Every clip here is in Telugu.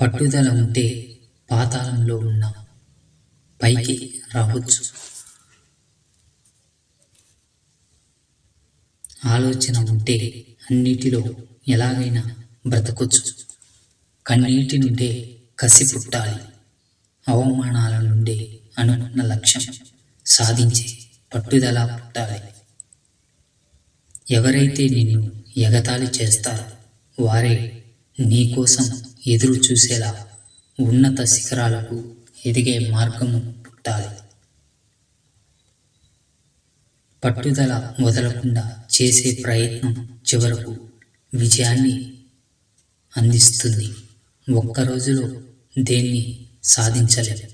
పట్టుదల ఉంటే పాతాళంలో ఉన్న. పైకి రావచ్చు. ఆలోచన ఉంటే అన్నిటిలో ఎలాగైనా బ్రతకొచ్చు. కన్నీటి నుండే కసి పుట్టాలి. అవమానాల నుండి అనుకున్న లక్ష్యం సాధించే పట్టుదల పుట్టాలి. ఎవరైతే నిన్ను ఎగతాళి చేస్తారో వారే నీకోసం ఎదురు చూసేలా ఉన్నత శిఖరాలకు ఎదిగే మార్గము పుట్టాలి. పట్టుదల వదలకుండా చేసే ప్రయత్నం చివరకు విజయాన్ని అందిస్తుంది. ఒక్క రోజులో దేన్ని సాధించలేదు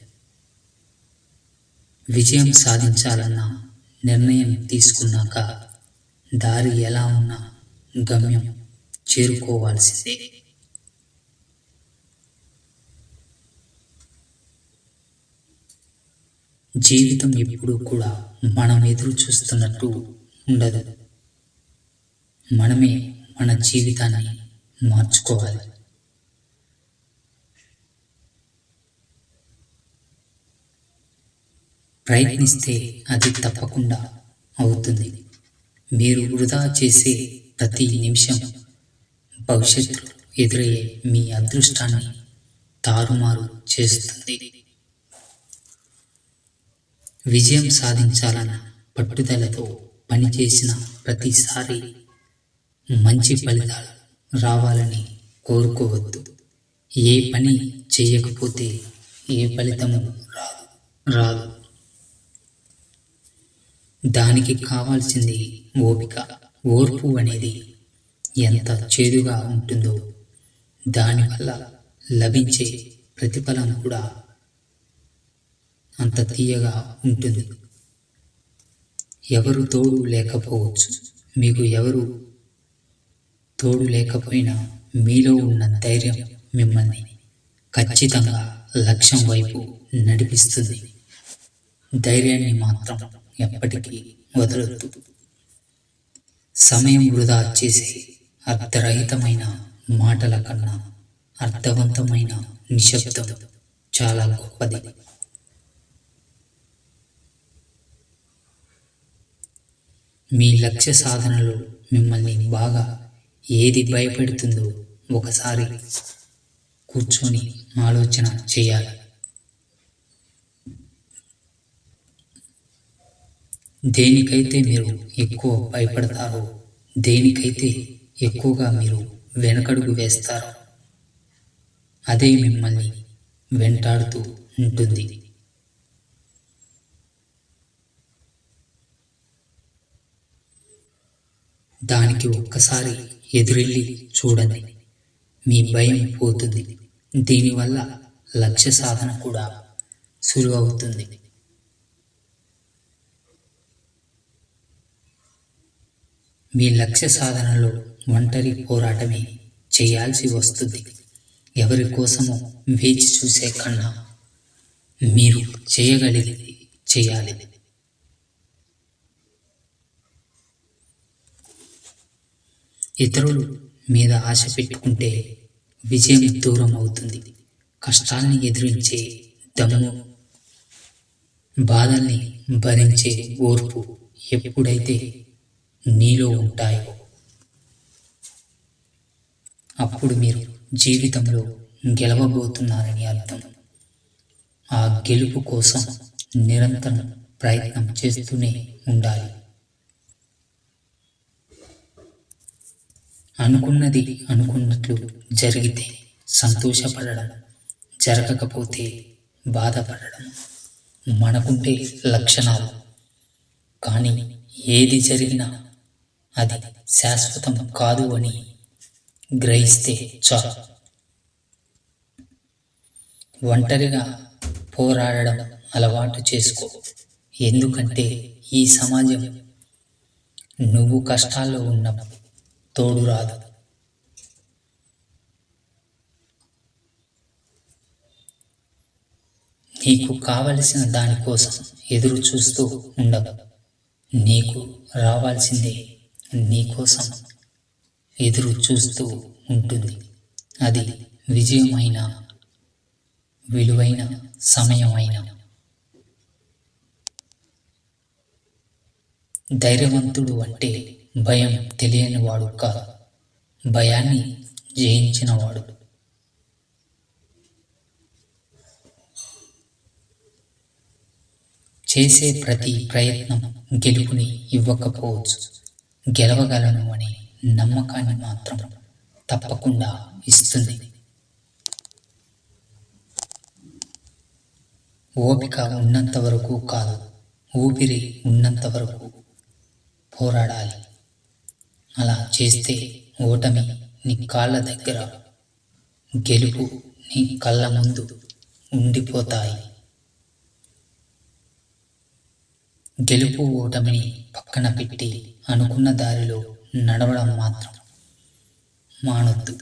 విజయం సాధించాలన్న నిర్ణయం తీసుకున్నాక దారి ఎలా ఉన్నా గమ్యం చేరుకోవాల్సిందే. జీవితం ఎప్పుడూ కూడా మనం ఎదురు చూస్తున్నట్టు ఉండదు. మనమే మన జీవితాన్ని మార్చుకోవాలి. ప్రయత్నిస్తే అది తప్పకుండా అవుతుంది. మీరు వృధా చేసే ప్రతి నిమిషం భవిష్యత్తులో ఎదురయ్యే మీ అదృష్టాన్ని తారుమారు చేస్తుంది. విజయం సాధించాలన్న పట్టుదలతో పనిచేసిన ప్రతిసారి మంచి ఫలితాలు రావాలని కోరుకోవద్దు. ఏ పని చేయకపోతే ఏ ఫలితము రాదు. రాదు. దానికి కావాల్సింది ఓపిక ఓర్పు అనేది ఎంత చేదుగా ఉంటుందో దానివల్ల లభించే ప్రతిఫలం కూడా అంత తీయగా ఉంటుంది. ఎవరు తోడు లేకపోవచ్చు. మీకు ఎవరు తోడు లేకపోయినా మీలో ఉన్న ధైర్యం మిమ్మల్ని ఖచ్చితంగా లక్ష్యం వైపు నడిపిస్తుంది. ధైర్యాన్ని మాత్రం ఎప్పటికీ వదలొద్దు. సమయం వృధా చేసే అర్ధరహితమైన మాటల కన్నా అర్థవంతమైన నిశ్శబ్దం చాలా గొప్పది. మీ లక్ష్య సాధనలో మిమ్మల్ని బాగా ఏది భయపెడుతుందో ఒకసారి కూర్చొని ఆలోచన చేయాలి. దేనికైతే మీరు ఎక్కువ భయపడతారో దేనికైతే ఎక్కువగా మీరు వెనకడుగు వేస్తారో అదే మిమ్మల్ని వెంటాడుతూ ఉంటుంది. దానికి ఒక్కసారి ఎదురెళ్ళి చూడండి. మీ భయం పోతుంది. దీనివల్ల లక్ష్య సాధన కూడా సులువవుతుంది. మీ లక్ష్య సాధనలో ఒంటరి పోరాటమే చేయాల్సి వస్తుంది. ఎవరి కోసమో వేచి చూసే కన్నా మీరు చేయగలిగేది చేయాలి. ఇతరులు మీద ఆశ పెట్టుకుంటే విజయం దూరం అవుతుంది. కష్టాల్ని ఎదిరించే దమ్ము బాధల్ని భరించే ఓర్పు ఎప్పుడైతే నీలో ఉంటాయో అప్పుడు మీరు జీవితంలో గెలవబోతున్నారని అర్థం. ఆ గెలుపు కోసం నిరంతరం ప్రయత్నం చేస్తూనే ఉండాలి. అనుకున్నది అనుకున్నట్లు జరిగితే సంతోషపడడం జరగకపోతే బాధపడడం మనకుంటే లక్షణాలు. కానీ ఏది జరిగినా అది శాశ్వతం కాదు అని గ్రహిస్తే చాలు. ఒంటరిగా పోరాడడం అలవాటు చేసుకో. ఎందుకంటే ఈ సమాజం నువ్వు కష్టాల్లో ఉన్నప్పుడు తోడు రాదు. నీకు కావలసిన దానికోసం ఎదురు చూస్తూ ఉండదు నీకు రావాల్సిందే నీకోసం ఎదురు చూస్తూ ఉంటుంది. అది విజయమైన విలువైన సమయమైన. ధైర్యవంతుడు అంటే భయం తెలియని వాడు కాదు. భయాన్ని జయించినవాడు. చేసే ప్రతి ప్రయత్నం గెలుపుని ఇవ్వకపోవచ్చు. గెలవగలను అనే నమ్మకాన్ని మాత్రం తప్పకుండా ఇస్తుంది. ఓపిక ఉన్నంత వరకు కాదు ఊపిరి ఉన్నంత వరకు పోరాడాలి. అలా చేస్తే ఓటమి నీ కాళ్ళ దగ్గర గెలుపు నీ కళ్ళ ముందు ఉండిపోతాయి. గెలుపు ఓటమిని పక్కన పెట్టి అనుకున్న దారిలో నడవడం మాత్రం మానొద్దు.